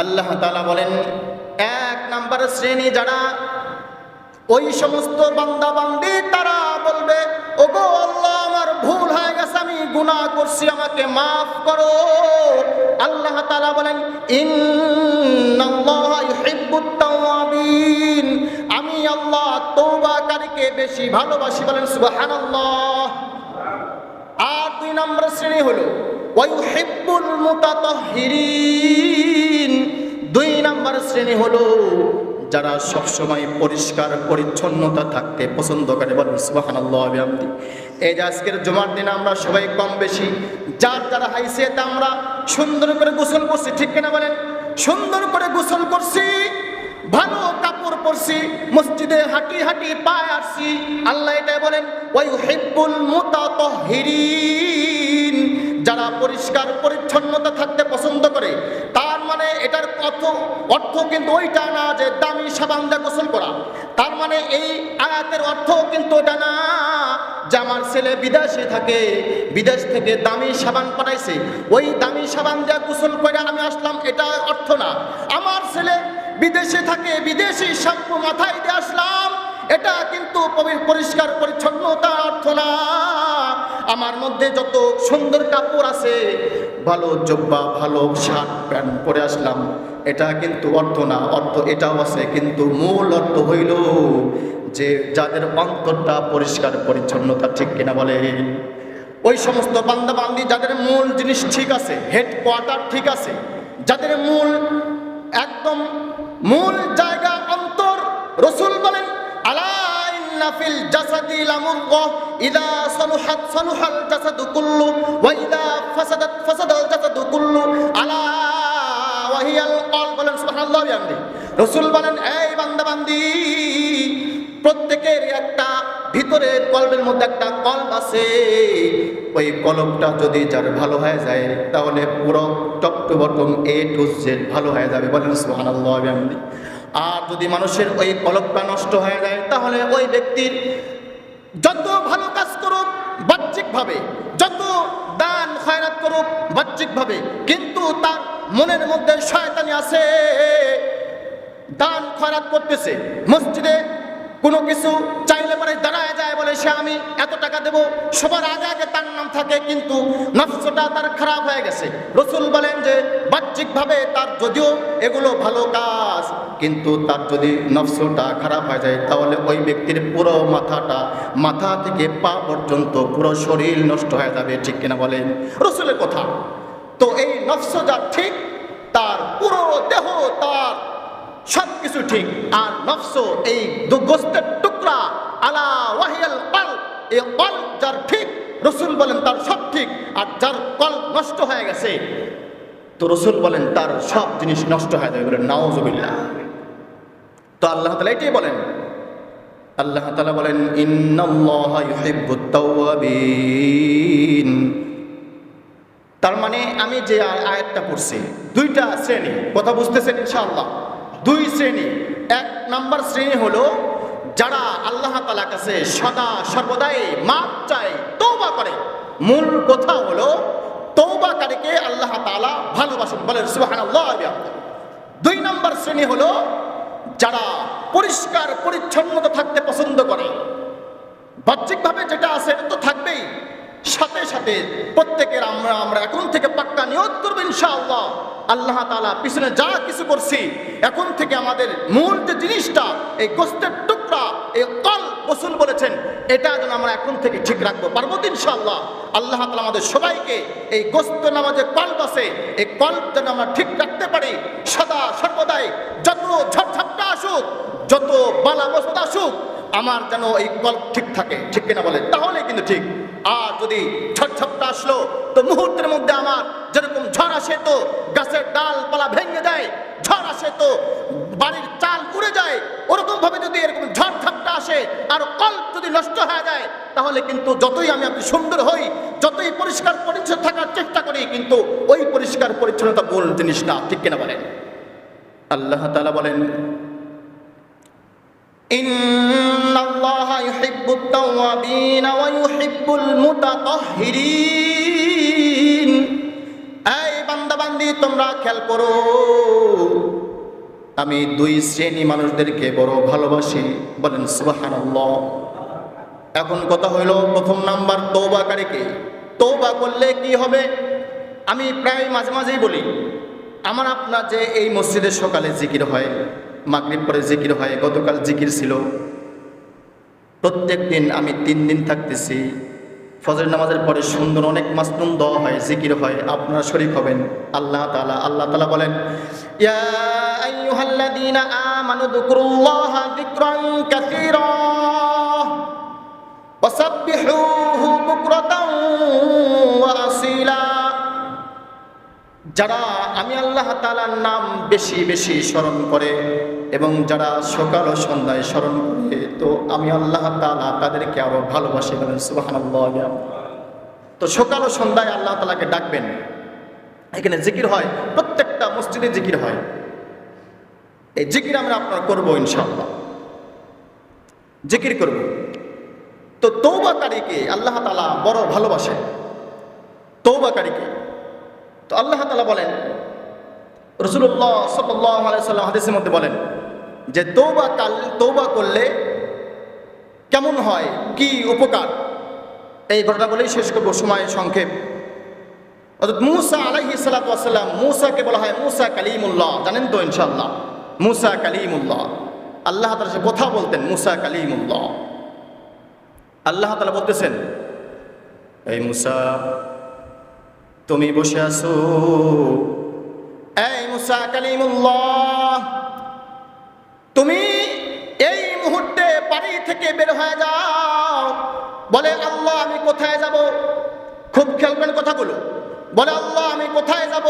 আল্লাহ তাআলা বলেন, এক নাম্বার শ্রেণি যারা ওই সমস্ত বান্দা বান্দি তারা বলবে, ওগো আল্লাহ, আমার ভুল হয়ে গেছে, আমি গুনাহ করছি, আমাকে মাফ করো। আল্লাহ তালা বলেন আমি আল্লাহ তৌবাকারীকে বেশি ভালোবাসি, বলেন সুবহানাল্লাহ। আর দুই নম্বর শ্রেণি হলো দুই নম্বর শ্রেণি হলো, যারা সবসময় পরিষ্কার, পরিচ্ছন্নতা থাকতে পছন্দ করে। বলেন, সুবহানাল্লাহ, বিহামদি। এই যে আজকের জমার দিনে আমরা সবাই কম বেশি, যার যারা হাইসিয়াতে আমরা সুন্দর করে গোসল করছি, ঠিক কিনা বলেন? সুন্দর করে গোসল করছি ভালো কাপড় পরছি, মসজিদে হাঁটি হাঁটি পায়ে আসছি। আল্লাহ এটাই বলেন ওই হেব্বুল মোতাতহিরিন। যারা পরিষ্কার, পরিচ্ছন্নতা থাকতে পছন্দ করে, তার মানে এটার অর্থ অর্থ কিন্তু ওইটা না যে সাবান দিয়ে গোসল করা। তার মানে এই আয়াতের অর্থ কিন্তু ওটা না যে আমার ছেলে বিদেশে থাকে, বিদেশ থেকে দামি সাবান পাঠাইছে। ওই দামি সাবান দিয়ে গোসল করে আমি আসলাম, এটা অর্থ না। আমার ছেলে বিদেশে থাকে, বিদেশি শ্যাম্পু মাথায় দিয়ে আসলাম, এটা কিন্তু পরিষ্কার পরিচ্ছন্নতা অর্থ না। আমার মধ্যে যত সুন্দর কাপড় আছে, ভালো জব্বা, ভালো শার্ট, প্যান্ট পরে আসলাম। এটা কিন্তু অর্থ না, অর্থ এটাও আছে, কিন্তু মূল অর্থ হইল যে যাদের অন্তরটা পরিষ্কার, পরিচ্ছন্নতা ঠিক কিনা বলে। ওই সমস্ত বান্দা বান্দি যাদের মূল জিনিস ঠিক আছে হেড কোয়ার্টার ঠিক আছে, যাদের মূল একদম মূল জায়গা, অন্তর, রসুল বলেন, আলা ইন্না ফিল জাসাদি লামুদ্গা ইদা সালুহাত সালুহাল জাসাদু কুল্লু, ওয়া ইদা ফাসাদাত ফাসাদাল জাসাদু কুল্লু, আলা কল বলেন, সুবহানাল্লাহ রসুল বলেন, এই বান্দা বান্দি প্রত্যেকের একটা ভিতরে কলবের মধ্যে একটা কল্প আছে। ওই কলমটা যদি যার ভালো হয়ে যায়, তাহলে পুরো top to bottom A to Z ভালো হয়ে যাবে। বলেন, সুবহানাল্লাহ বিহামদি আর যদি মানুষের ওই কলকটা নষ্ট হয়ে যায়, তাহলে ওই ব্যক্তির যত ভালো কাজ করুক, বাহ্যিকভাবে যত দান খয়রাত করুক বাহ্যিকভাবে, কিন্তু তার মনের মধ্যে শয়তানি আছে। দান খয়রাত করতেছে। মসজিদে কোনো কিছু চাইলে পরে দাঁড়ায় যায় বলে সে, আমি এত টাকা দেব। সবার আগে আগে তার নাম থাকে, কিন্তু নফসটা তার খারাপ হয়ে গেছে। রসুল বলেন যে বাহ্যিকভাবে তার যদিও এগুলো ভালো কাজ, কিন্তু তার যদি নফসটা খারাপ হয়ে যায়, তাহলে ওই ব্যক্তির পুরো মাথাটা, মাথা থেকে পা পর্যন্ত পুরো শরীর নষ্ট হয়ে যাবে, ঠিক কিনা বলেন? রসুলের কথা। তো এই নফস যা ঠিক, তার পুরো দেহ, তার সব কিছু ঠিক। আর নফস এই দুগোস্তের টুকরা, আলা ওয়াহিয়াল কল এই কল যার ঠিক, রসুল বলেন তার সব ঠিক, আর যার কল নষ্ট হয়ে গেছে তো রসুল বলেন, তার সব জিনিস নষ্ট হয়ে যাবে। বলেন নাওজবিল্লাহ তো আল্লাহ তালা এটাই বলেন। আল্লাহ তালা বলেন তার মানে আমি যে আয়াতটা পড়ছি, দুইটা শ্রেণি, কথা বুঝতেছেন ইনশাআল্লাহ? দুই শ্রেণি। এক নাম্বার শ্রেণি হলো, যারা আল্লাহ তালা কাছে সদা সর্বদাই মাপ চায় তৌবা করে। মূল কথা হলো তৌবাকারীকে আল্লাহ তালা ভালোবাসেন, বলেন, সুবহানাল্লাহ দুই নম্বর শ্রেণি হলো যারা পরিষ্কার, পরিচ্ছন্নতা থাকতে পছন্দ করে। বাহ্যিকভাবে যেটা আছে তো থাকবেই। সাথে সাথে প্রত্যেকের আমরা আমরা এখন থেকে পাক্কা নিয়ত করব, ইনশাআল্লাহ। আল্লাহ তালা পিছনে যা কিছু করছি, এখন থেকে আমাদের মূল যে জিনিসটা, এই গোস্তের টুকরা, এই কল রসুল বলেছেন, এটা যেন আমরা এখন থেকে ঠিক রাখব, পারব ইনশাল্লাহ আল্লাহ তালা আমাদের সবাইকে এই গোস্ত নামাজের কল্প আছে এই কল্প যেন আমরা ঠিক রাখতে পারি। সদা সর্বদাই যত ঝড়ঝাপটা আসুক, যত বালা বস্তা আসুক, আমার যেন এই কল্প ঠিক থাকে, ঠিক কিনা বলে তাহলে কিন্তু ঠিক। আর যদি ঝড়ঝপটা আসলো, তো মুহূর্তের মধ্যে আমার যেরকম ঝড় আসে তো গাছের ডালপালা ভেঙে যায় ঝড় আসে তো বাড়ির চাল উড়ে যায় ওরকম ভাবে যদি এরকম ঝড় ঝাপটা আসে, আর কল্প যদি নষ্ট হয়ে যায়, তাহলে কিন্তু যতই আমি আপনি সুন্দর হই, যতই পরিষ্কার পরিচ্ছন্ন থাকার চেষ্টা করি, কিন্তু ওই পরিষ্কার পরিচ্ছন্নতা মূল জিনিস না, ঠিক কিনা বলেন? আল্লাহ তাআলা বলেন الله يحب التوابين ويحب المتطهرين বান্দি তোমরা খেয়াল করো আমি দুই শ্রেণী মানুষদেরকে বড় ভালোবাসি বলেন সুবহানাল্লাহ এখন কথা হইল প্রথম নাম্বার তৌবাকারীকে তৌবা করলে কি হবে আমি প্রায় মাঝে মাঝেই বলি আমার আপনার যে এই মসজিদের সকালে জিকির হয় মাগরিব পরে জিকির হয় গতকাল জিকির ছিল প্রত্যেক দিন আমি তিন দিন থাকতেছি। ফজর নামাজের পরে সুন্দর অনেক মাসনুন দেওয়া হয়, জিকির হয়, আপনারা শরীফ হবেন। আল্লাহ তালা আল্লাহ তালা বলেন যারা আমি আল্লাহ তাআলার নাম বেশি বেশি স্মরণ করে এবং যারা সকাল ও সন্ধ্যায় স্মরণ করে তো আমি আল্লাহ তাআলা তাদেরকে আরও ভালোবাসি বলেন তো সকাল ও সন্ধ্যায় আল্লাহ তালাকে ডাকবেন। এখানে জিকির হয়, প্রত্যেকটা মসজিদে জিকির হয়। এই জিকির আমরা আপনার করব ইনশাআল্লাহ। জিকির করব। তো তৌবা তৌবাকারীকে আল্লাহ তাআলা বড় ভালোবাসে। তৌবা তৌবাকারীকে তো আল্লাহ তালা বলেন রসুল্লাহ সাল্লাম হাদিসের মধ্যে বলেন যে তৌবা কাল তৌবা করলে কেমন হয়? কি উপকার? এই ঘটনা বলেই শেষ করব, সময় সংক্ষেপ। অর্থাৎ মুসা আলাইহি সালাতাম মুসাকে বলা হয় মুসা কালিমুল্লাহ, জানেন তো ইনশাল্লাহ মুসা কালিমুল্লাহ। আল্লাহ তালা সে কথা বলতেন, মুসা কালিমুল্লাহ। আল্লাহ তালা বলতেছেন, এই মুসা, তুমি বসে আছো? এই মুসা কালিমুল্লাহ তুমি এই মুহূর্তে বাড়ি থেকে বের হয়ে যাও। বলে, আল্লাহ, আমি কোথায় যাব? খুব খেয়াল করেন কথাগুলো। বলে, আল্লাহ, আমি কোথায় যাব?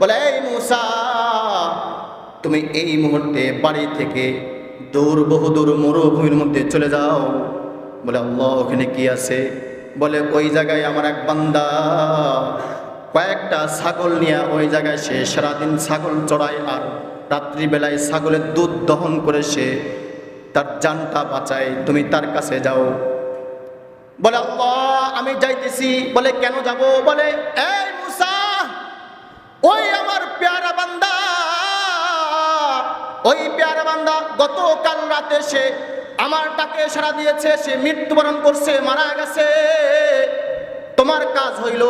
বলে, এই মুসা, তুমি এই মুহূর্তে বাড়ি থেকে দূর, বহুদূর মরুভূমির মধ্যে চলে যাও। বলে, আল্লাহ, ওখানে কি আছে? বলে, ওই জায়গায় আমার এক বান্দা, কয়েকটা ছাগল নিয়ে ওই জায়গায় সে সারাদিন ছাগল চড়ায় আর রাত্রিবেলায় ছাগলের দুধ দহন করে সে তার জানটা বাঁচাই তুমি তার কাছে যাও। বলে, আল্লাহ, আমি যাইতেছি। বলে, কেন যাব? বলে, এই মুসা, ওই আমার পেয়ারা বান্দা। ওই পেয়ারা বান্দা, গতকাল রাতে সে আমার ডাকে সারা দিয়েছে, সে মৃত্যুবরণ করছে, মারা গেছে। তোমার কাজ হইল,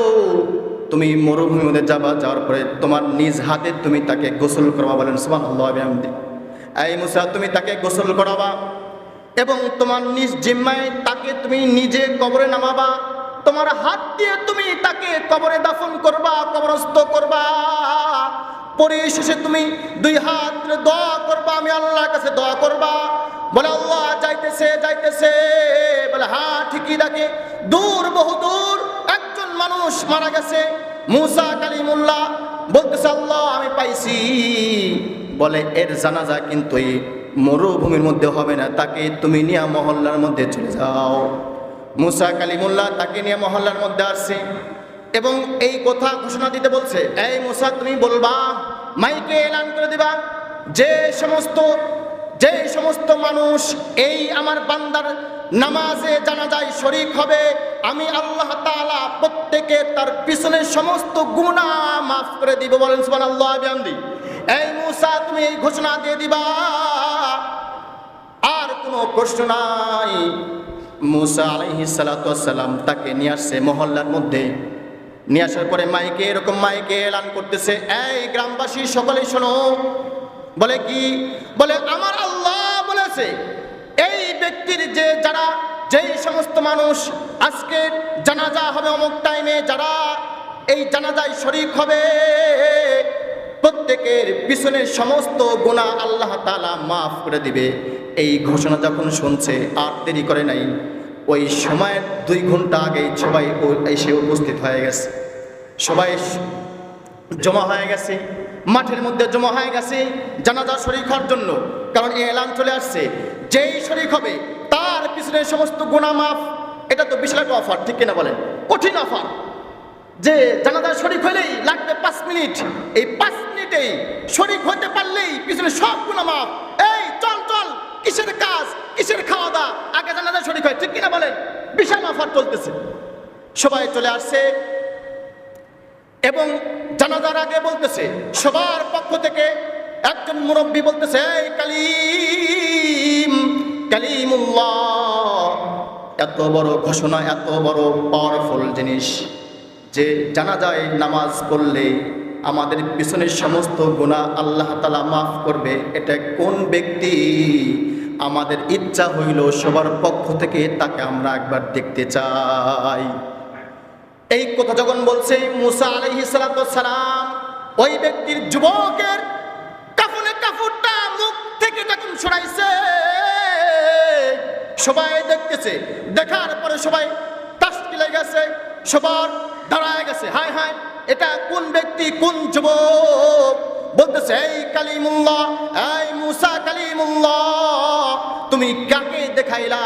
তুমি মরুভূমির মধ্যে যাবা, যাওয়ার পরে তোমার নিজ হাতে তুমি তাকে গোসল করবা বলেন সুবান আল্লাহ এই মুসা, তুমি তাকে গোসল করাবা এবং তোমার নিজ জিম্মায় তাকে তুমি নিজে কবরে নামাবা। তোমার হাত দিয়ে তুমি তাকে কবরে দাফন করবা, কবরস্থ করবা। পরিশেষে তুমি দুই হাত দোয়া করবা, আমি আল্লাহর কাছে দোয়া করবা। বলে, আল্লাহ যাইতেছে যাইতেছে। বলে, হা, ঠিকই দেখে দূর, বহু দূর, একজন মানুষ মারা গেছে। মুসা কালিমুল্লাহ বলতেছে, আল্লাহ, আমি পাইছি। বলে, এর জানাজা কিন্তু এই মরুভূমির মধ্যে হবে না, তাকে তুমি নিয়া মহল্লার মধ্যে চলে যাও। মুসা কালিমুল্লাহ তাকে নিয়ে মহল্লার মধ্যে আসছে এবং এই কথা ঘোষণা দিতে বলছে, এই মুসা, তুমি বলবা, মাইকে এলান করে দিবা, যে সমস্ত যে সমস্ত মানুষ এই আমার বান্দার নামাজে জানা যায় শরিক হবে, আমি আল্লাহ তাআলা প্রত্যেকে তার পিছনে সমস্ত গুনাহ মাফ করে দিব। বলেন, সুবহানাল্লাহ বিহামদি এই মুসা, তুমি এই ঘোষণা দিয়ে দিবা। আর কোনো প্রশ্ন নাই। মুসা সালাতু তাকে নিয়ে আসছে মহল্লার মধ্যে। নিয়ে আসার পরে মাইকে এরকম মাইকে এলান করতেছে, এই গ্রামবাসী, সকলেই শোনো। বলে কি? বলে, আমার আল্লাহ বলেছে, এই ব্যক্তির যে যারা, যেই সমস্ত মানুষ আজকে জানাজা হবে অমুক টাইমে যারা এই জানাজায় শরিক হবে প্রত্যেকের পিছনে সমস্ত গুণা আল্লাহ তালা মাফ করে দিবে। এই ঘোষণা যখন শুনছে, আর দেরি করে নাই, ওই সময়ের দুই ঘণ্টা আগেই সবাই এসে উপস্থিত হয়ে গেছে। সবাই জমা হয়ে গেছে, মাঠের মধ্যে জমা হয়ে গেছে, জানাজা শরিক হওয়ার জন্য, কারণ এই এলান চলে আসছে। যেই শরিক হবে, তার পিছনে সমস্ত গুণা মাফ, এটা তো বিশাল একটা অফার, ঠিক কিনা বলেন? কঠিন অফার। যে জানাজা শরিক হলেই লাগবে পাঁচ মিনিট, এই পাঁচ মিনিটেই শরিক হতে পারলেই পিছনে সব গুণা মাফ। এই, চল চল, কিসের কাজ, কিসের খাওয়া দাওয়া আগে জানাজা শরিক হয়, ঠিক কিনা বলেন? বিশাল অফার চলতেছে। সবাই চলে আসছে এবং জানাজার আগে বলতেছে, সবার পক্ষ থেকে একজন মুরব্বী বলতেছে, এই কালিম, কালিমুল্লাহ, এত বড় ঘোষণা, এত বড় পাওয়ারফুল জিনিস যে জানা যায় নামাজ পড়লে আমাদের পিছনের সমস্ত গুণা আল্লাহ তালা মাফ করবে। এটা কোন ব্যক্তি? আমাদের ইচ্ছা হইল সবার পক্ষ থেকে তাকে আমরা একবার দেখতে চাই। এই কথা যখন বলছে মুসা আলহি সালাম, ওই ব্যক্তির যুবকের কাফনে কাপড়টা মুখ থেকে যখন সরাইছে সবাই দেখতেছে। দেখার পরে সবাই তাস্কিলে গেছে, সবার দাঁড়ায় গেছে। হায় হায় এটা কোন ব্যক্তি, কোন যুবক বলতেছে, এই কালিমুল্লাহ, এই মুসা কালিমুল্লাহ, তুমি কাকে দেখাইলা?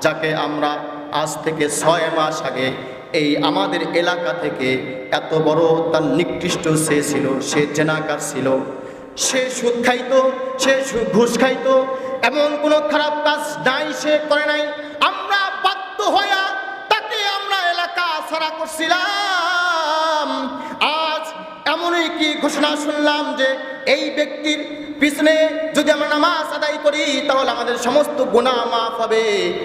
যাকে আমরা আজ থেকে ছয় মাস আগে এই আমাদের এলাকা থেকে এত বড় তার নিকৃষ্ট সে ছিল, সে জেনাকার ছিল। সে সুদ খাইতো, সে সু- ঘুষ খাইতো, এমন কোনো খারাপ কাজ নাই, সে করে নাই। আমরা বাধ্য হইয়া তাকে আমরা এলাকা ছাড়া করছিলাম। ঘোষণা শুনলাম যে এই ব্যক্তির পিছনে যদি আমরা নামাজ আদায় করি, তাহলে আমাদের সমস্ত গুনাহ মাফ হবে।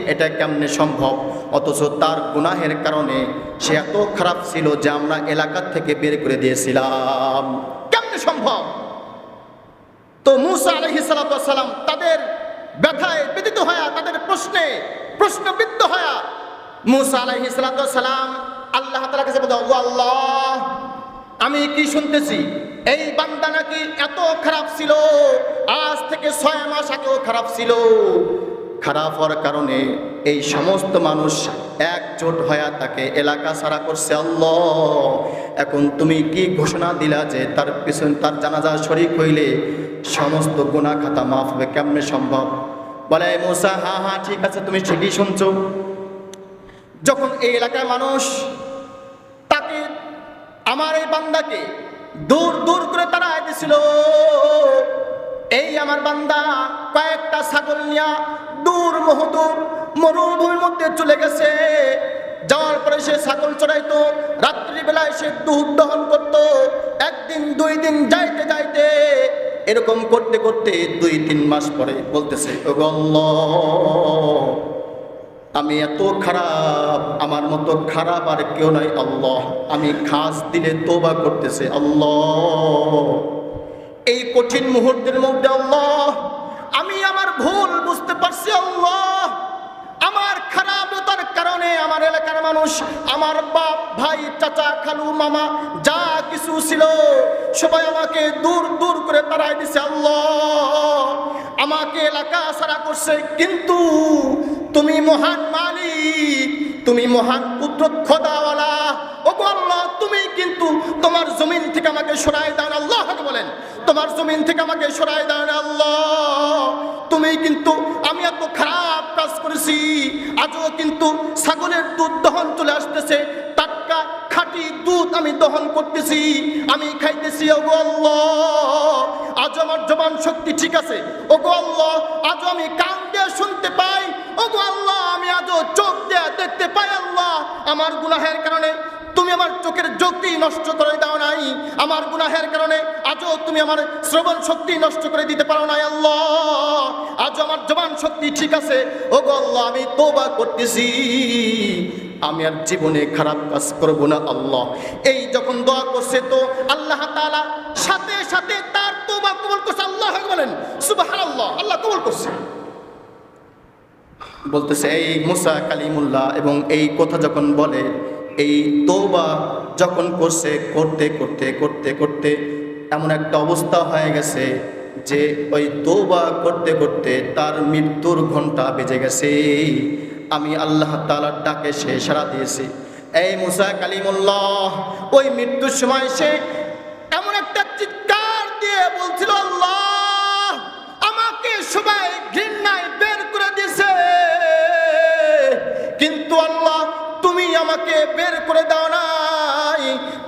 এটা কেমনে সম্ভব? অথচ তার গুনাহের কারণে সে এত খারাপ ছিল যে আমরা এলাকা থেকে বের করে দিয়েছিলাম। কেমনে সম্ভব? তো মুসা আলহি সালাম তাদের ব্যথায় ব্যতীত হয়া, তাদের প্রশ্নে প্রশ্নবিদ্ধ হয়া মুসা আলহি সালাম আল্লাহ তালা কাছে বলতে "ও আল্লাহ আমি কি শুনতেছি? এই বান্দা নাকি এত খারাপ ছিল? আজ থেকে ছয় মাস আগেও খারাপ ছিল। খারাপ হওয়ার কারণে এই সমস্ত মানুষ একজোট হয়ে তাকে এলাকা সারা করছে। আল্লাহ, এখন তুমি কি ঘোষণা দিলা যে তার পিছন তার জানাজা শরিক হইলে সমস্ত গুণা খাতা মাফ হবে? কেমনে সম্ভব? বলে মোসা হা হা ঠিক আছে, তুমি ঠিকই শুনছো। যখন এই এলাকার মানুষ তাকে আমার এই বান্দাকে দূর দূর করে তারা দিছিল এই আমার বান্দা কয়েকটা ছাগল নিয়া দূর মহদূর মরুভূমির মধ্যে চলে গেছে। যাওয়ার পরে সে ছাগল চড়াইতো। রাত্রিবেলায় সে দুধ দহন করত। একদিন দুই দিন যাইতে যাইতে এরকম করতে করতে দুই তিন মাস পরে বলতেছে "ও গো আল্লাহ, আমি এত খারাপ, আমার মতো খারাপ আর কেউ নাই আল্লাহ। আমি খাস দিলে তোবা করতেছে, আল্লাহ। এই কঠিন মুহূর্তের মধ্যে, আল্লাহ, আমি আমার ভুল বুঝতে পারছি, আল্লাহ। আমার খারাপতার কারণে আমার এলাকার মানুষ, আমার বাপ, ভাই, চাচা, খালু, মামা, যা কিছু ছিল, সবাই আমাকে দূর দূর করে তাড়াই দিছে, আল্লাহ। আমাকে এলাকা সারা করছে, কিন্তু তুমি মহান মালিক, তুমি মহান পুত্র খোদাওয়ালা। ও আল্লাহ, তুমি কিন্তু তোমার জমিন থেকে আমাকে সরাই দাও আল্লাহ বলেন, তোমার জমিন থেকে আমাকে সরাই দাও আল্লাহ। তুমি কিন্তু, আমি এত খারাপ কাজ করেছি, আজও কিন্তু ছাগলের দুধ দহন চলে আসতেছে। আমি দহন করতেছি, আমি খাইতেছি ও গো আল্লাহ। আজ আমার জবান শক্তি ঠিক আছে। ও গো আল্লাহ আজ আমি কান দিয়ে শুনতে পাই। ও গো আল্লাহ, আমি আজও চোখ দিয়ে দেখতে পাই আল্লাহ। আমার গুনাহের কারণে তুমি আমার চোখের জ্যোতি নষ্ট করে দাও নাই। আমার গুনাহের কারণে আজও তুমি আমার শ্রবণ শক্তি নষ্ট করে দিতে পারো নাই আল্লাহ। আজ আমার জবান শক্তি ঠিক আছে। ও গো আল্লাহ, আমি তোবা করতেছি। আমি আর জীবনে খারাপ কাজ করব না আল্লাহ। এই যখন দোয়া করছে তো আল্লাহ তাআলা সাথে সাথে তার তোবা কবুল করছে। আল্লাহ বলেন, সুবহানাল্লাহ, আল্লাহ কবুল করছে। বলতেছে, এই মুসা কালিমুল্লাহ, এবং এই কথা যখন বলে, এই তৌবা যখন করছে, করতে করতে করতে করতে এমন একটা অবস্থা হয়ে গেছে যে ওই তৌবা করতে করতে তার মৃত্যুর ঘণ্টা বেজে গেছে। আমি আল্লাহ তালার ডাকে সে সারা দিয়েছি। এই মুসা কালিমুল্লাহ, ওই মৃত্যুর সময় সে এমন একটা চিৎকার দিয়ে বলছিল, আল্লাহ, আমাকে সবাই ঘৃণায় বের করে দিছে কিন্তু আল্লাহ, তুমি আমাকে বের করে দাও নাই।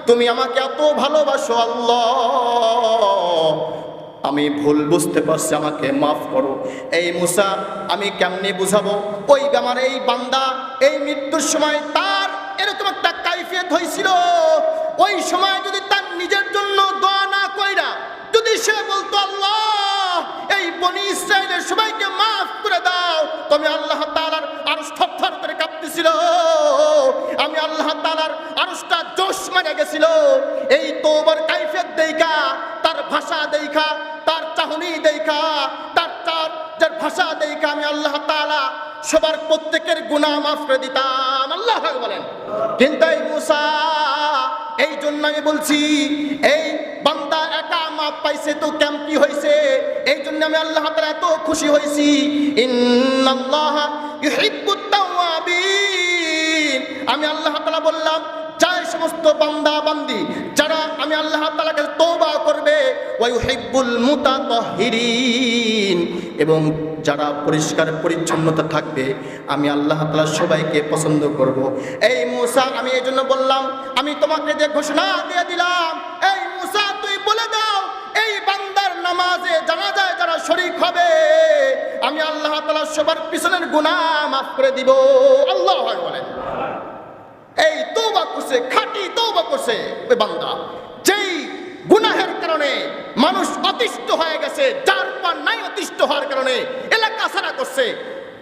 তুমি আমাকে এত ভালোবাসো, আল্লাহ। আমি ভুল বুঝতে পারছি, আমাকে মাফ করো। এই মুসা, আমি কেমনি বুঝাবো? ওই আমার এই বান্দা এই মৃত্যুর সময় তার এরকম একটা কাইফিয়ত হয়েছিল। ওই সময় যদি তার নিজের জন্য দোয়া না কইরা, যদি সে বলতো, আল্লাহ, এই বনি ইসরায়েলের সবাইকে মাফ করে দাও। তবে আল্লাহ তালার আর স্থর করে কাঁপতেছিল। আমি আল্লাহ তালার আরসটা জোশ মারা গেছিল। এই তোমার কাইফিয়ত দেইখা, তার ভাষা দেইখা চাহনি দেইখা, তার তার যার ভাষা দেইখা, আমি আল্লাহ তাআলা সবার প্রত্যেকের গুনাহ মাফ করে দিতাম। আল্লাহ বলেন। কিন্তু এই মুসা এই জন্য আমি বলছি, এই বান্দা একা মাপ পাইছে তো কেম কি হয়েছে এই জন্য আমি আল্লাহ তাআলা এত খুশি হয়েছি ইন্নাল্লাহ আমি আল্লাহ বললাম যাই সমস্ত বান্দা বান্দি, যারা আমি আল্লাহ তালাকে তওবা করবে ওয়া ইউহিব্বুল মুতাতাহহিরিন এবং যারা পরিষ্কার পরিচ্ছন্নতা থাকবে, আমি আল্লাহ তাআলা সবাইকে পছন্দ করব। এই মুসা, আমি এই জন্য বললাম, আমি তোমাকে যে ঘোষণা দিয়ে দিলাম, এই মুসা, তুই বলে দাও, এই বান্দার নামাজে জানাজায় যারা শরীক হবে, আমি আল্লাহ তালা সবার পিছনের গুনাহ মাফ করে দিব। আল্লাহ বলেন এই তৌবা করছে, খাঁটি তৌবা করছে ওই বান্দা। যেই গুনাহের কারণে মানুষ অতিষ্ঠ হয়ে গেছে, যার পর নাই অতিষ্ঠ হওয়ার কারণে এলাকা ছাড়া করছে,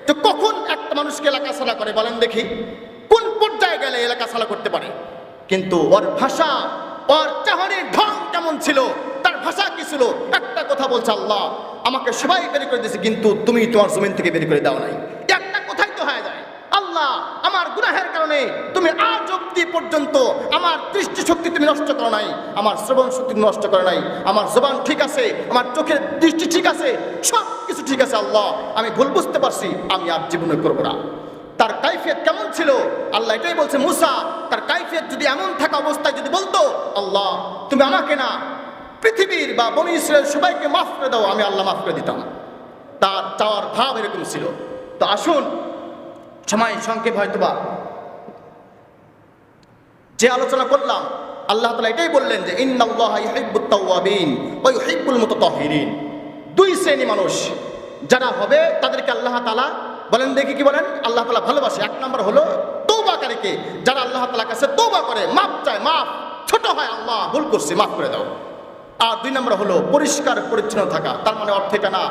তো কখন একটা মানুষকে এলাকা ছাড়া করে বলেন দেখি? কোন পর্যায়ে গেলে এলাকা ছাড়া করতে পারে? কিন্তু ওর ভাষা, ওর চাহনির ঢং কেমন ছিল? তার ভাষা কি ছিল? একটা কথা বলছে আল্লাহ, আমাকে সবাই বের করে দিয়েছে, কিন্তু তুমি তোমার জমিন থেকে বের করে দাও নাই। যায় আল্লাহ, আমার গুনাহের কারণে তুমি আজ অব্দি পর্যন্ত আমার দৃষ্টি শক্তি তুমি নষ্ট করো নাই, আমার শ্রবণ শক্তি নষ্ট করো নাই, আমার জবান ঠিক আছে, আমার চোখের দৃষ্টি ঠিক আছে সব কিছু ঠিক আছে আল্লাহ, আমি ভুল বুঝতে পারছি, আমি আর জীবনে করব না। তার কাইফিয়ত কেমন ছিল? আল্লাহ এটাই বলছে, মুসা, তার কাইফিয়ত যদি এমন থাকা অবস্থায় যদি বলতো, আল্লাহ, তুমি আমাকে না, পৃথিবীর বা বনি ইসরায়েল সবাইকে মাফ করে দাও, আমি আল্লাহ মাফ করে দিতাম। তার চাওয়ার ভাব এরকম ছিল। তো আসুন সময় সংক্ষেপ হয়তোবা। যে আলোচনা করলাম, আল্লাহ তালা এটাই বললেন যে, ইন্নাল্লাহ ইউহিব্বুত তাওয়াবিন ওয়া ইউহিব্বুল মুতাতাহহিরিন দুই শ্রেণি মানুষ, যারা হবে, তাদেরকে আল্লাহ তালা বলেন দেখি কি বলেন? আল্লাহ তালা ভালোবাসে। এক নম্বর হলো তৌবাকারীকে যারা আল্লাহ তালা কাছে তৌবা করে মাপ চায় মাপ ছোট হয়, আল্লাহ, ভুল করছি, মাফ করে দাও। আর দুই নম্বর হলো পরিষ্কার, পরিচ্ছন্ন থাকা, তার মানে অর্থ এটা না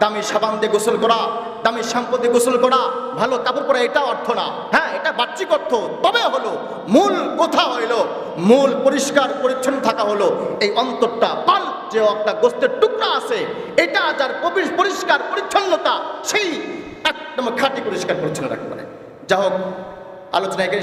দামি সাবান দিয়ে গোসল করা, দামি শ্যাম্পু দিয়ে গোসল করা, ভালো কাপড় পরা, এটা অর্থ না। হ্যাঁ এটা বাহ্যিক অর্থ। তবে হলো, মূল কথা হইল মূল পরিষ্কার পরিচ্ছন্ন থাকা হলো, এই অন্তরটা পাল যে একটা গোস্তের টুকরা আছে, এটা যার পরি- পরিষ্কার পরিচ্ছন্নতা, সেই একদম খাঁটি পরিষ্কার পরিচ্ছন্ন রাখতে পারে। যা হোক আলোচনা এখানে